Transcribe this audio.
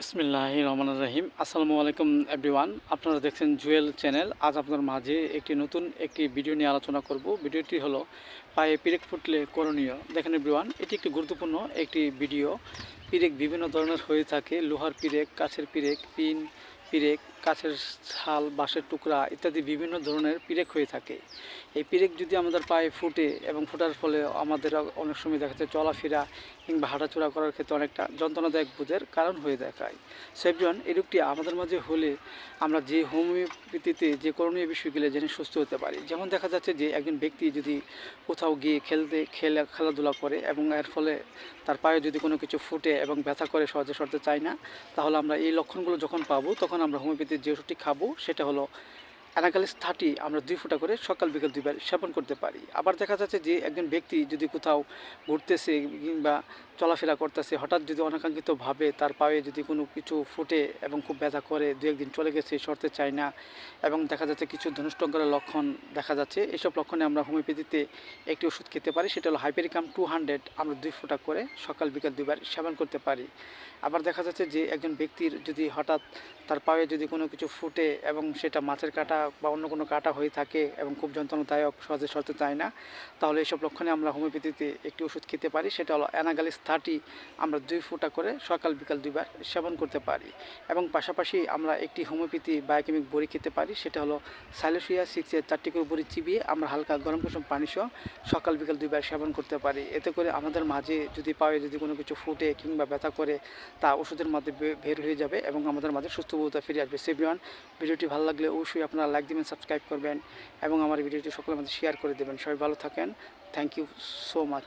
বিসমিল্লাহ রহমান রাহিম। আসসালামু আলাইকুম এভরিওয়ান আপনারা দেখছেন জুয়েল চ্যানেল। আজ আপনার মাঝে একটি নতুন একটি ভিডিও নিয়ে আলোচনা করব। ভিডিওটি হলো পায়ে পিরেক ফুটলে করণীয়। দেখেন এভরিওয়ান এটি একটি গুরুত্বপূর্ণ একটি ভিডিও। পিরেক বিভিন্ন ধরনের হয়ে থাকে। লোহার পিরেক কাছের পিরেক, পিন পিরেক কাছের ছাল, বাঁশের টুকরা ইত্যাদি বিভিন্ন ধরনের পিরেক হয়ে থাকে। এই পিরেক যদি আমাদের পায়ে ফুটে এবং ফোটার ফলে আমাদের অনেক সময় দেখা যায় চলাফেরা কিংবা হাঁটাচলা করার ক্ষেত্রে অনেকটা যন্ত্রণাদায়ক বোধের কারণ হয়ে দেখায়। সেভজন এই রোগটি আমাদের মাঝে হলে আমরা যে হোমিওপ্যাথিতে, যে করণীয় বিষয়গুলো জেনে সুস্থ হতে পারি। যেমন দেখা যাচ্ছে যে একজন ব্যক্তি যদি কোথাও গিয়ে খেলতে, খেলা, খেলাধুলা করে এবং এর ফলে তার পায়ে যদি কোনো কিছু ফুটে এবং ব্যথা করে সহজে সরতে চায় না, তাহলে আমরা এই লক্ষণগুলো যখন পাবো তখন আমরা হোমিওপ্যাথির যে ওষুধটি খাব, সেটা হলো অ্যানাকালিস থার্টি আমরা দুই ফুটা করে সকাল বিকাল দুইবার সেবন করতে পারি। আবার দেখা যাচ্ছে যে একজন ব্যক্তি যদি কোথাও ঘুরতেছে কিংবা চলাফেরা করতেছে, হঠাৎ যদি অনাকাঙ্ক্ষিতভাবে তার পায়ে যদি কোনো কিছু ফুটে এবং খুব ব্যথা করে, দু একদিন চলে গেছে, সরতে চায় না এবং দেখা যাচ্ছে কিছু ধনুষ্টঙ্করের লক্ষণ দেখা যাচ্ছে। এসব লক্ষণে আমরা হোমিওপ্যাথিতে একটি ওষুধ খেতে পারি, সেটা হলো হাইপেরিকাম টু হান্ড্রেড আমরা দুই ফুটা করে সকাল, বিকাল দুইবার সেবন করতে পারি। আবার দেখা যাচ্ছে যে একজন ব্যক্তির যদি হঠাৎ তার পায়ে যদি কোনো কিছু ফুটে এবং সেটা মাছের কাটা বা অন্য কোনো কাটা হয়ে থাকে এবং খুব যন্ত্রণাদায়ক, সহজে সরতে চায় না, তাহলে এইসব লক্ষণে আমরা হোমিওপ্যাথিতে একটি ওষুধ খেতে পারি, সেটা হলো অ্যানাগালিস থার্টি আমরা দুই ফুটা করে সকাল, বিকাল দুইবার সেবন করতে পারি এবং পাশাপাশি আমরা একটি হোমিওপ্যাথি বায়োকেমিক বড়ি খেতে পারি, সেটা হলো সাইলোসিয়া সিক্সের চারটি করে বড়ি চিবিয়ে আমরা হালকা গরম কুসুম পানি সহ সকাল, বিকাল দুইবার সেবন করতে পারি। এতে করে আমাদের মাঝে যদি পায়ে যদি কোনো কিছু ফুটে কিংবা ব্যথা করে, তা ওষুধের মধ্যে বের হয়ে যাবে এবং আমাদের মাঝে সুস্থবোধতা ফিরে আসবে। সেভিওয়ান ভিডিওটি ভালো লাগলে অবশ্যই আপনারা লাইক দিবেন, সাবস্ক্রাইব করবেন এবং আমার ভিডিওটি সকলের মধ্যে শেয়ার করে দেবেন। সবাই ভালো থাকেন। Thank you so much.